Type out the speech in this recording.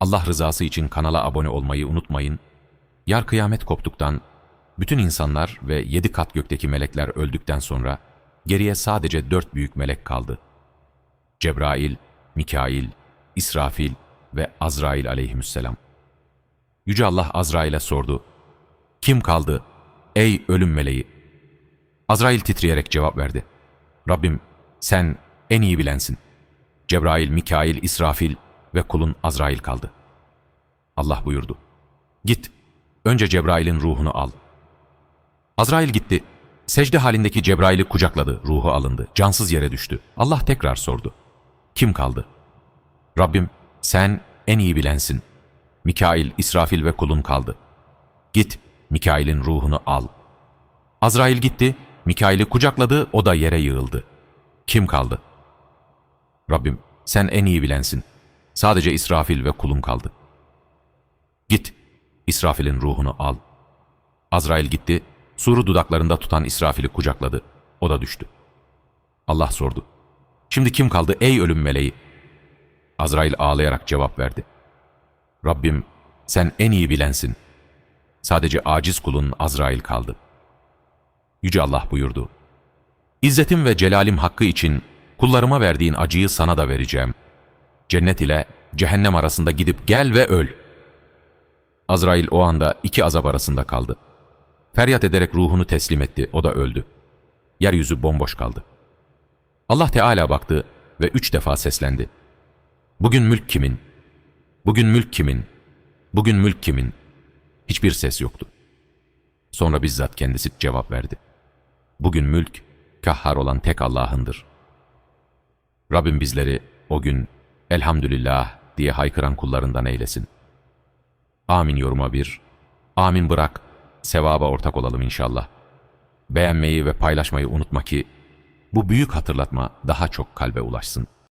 Allah rızası için kanala abone olmayı unutmayın. Yar kıyamet koptuktan, bütün insanlar ve yedi kat gökteki melekler öldükten sonra geriye sadece dört büyük melek kaldı. Cebrail, Mikail, İsrafil ve Azrail aleyhisselam. Yüce Allah Azrail'e sordu. Kim kaldı? Ey ölüm meleği! Azrail titreyerek cevap verdi. Rabbim sen en iyi bilensin. Cebrail, Mikail, İsrafil ve kulun Azrail kaldı. Allah buyurdu. Git, önce Cebrail'in ruhunu al. Azrail gitti. Secde halindeki Cebrail'i kucakladı, ruhu alındı. Cansız yere düştü. Allah tekrar sordu. Kim kaldı? Rabbim sen en iyi bilensin. Mikail, İsrafil ve kulun kaldı. Git, Mikail'in ruhunu al. Azrail gitti, Mikail'i kucakladı, o da yere yığıldı. Kim kaldı? Rabbim sen en iyi bilensin. Sadece İsrafil ve kulun kaldı. Git, İsrafil'in ruhunu al. Azrail gitti, suru dudaklarında tutan İsrafil'i kucakladı. O da düştü. Allah sordu. Şimdi kim kaldı ey ölüm meleği? Azrail ağlayarak cevap verdi. Rabbim sen en iyi bilensin. Sadece aciz kulun Azrail kaldı. Yüce Allah buyurdu. İzzetim ve celalim hakkı için kullarıma verdiğin acıyı sana da vereceğim. Cennet ile cehennem arasında gidip gel ve öl. Azrail o anda iki azap arasında kaldı. Feryat ederek ruhunu teslim etti, o da öldü. Yeryüzü bomboş kaldı. Allah Teala baktı ve üç defa seslendi. Bugün mülk kimin? Bugün mülk kimin? Bugün mülk kimin? Hiçbir ses yoktu. Sonra bizzat kendisi cevap verdi. Bugün mülk, kahhar olan tek Allah'ındır. Rabbim bizleri o gün elhamdülillah diye haykıran kullarından eylesin. Amin yoruma bir, amin bırak, sevaba ortak olalım inşallah. Beğenmeyi ve paylaşmayı unutma ki bu büyük hatırlatma daha çok kalbe ulaşsın.''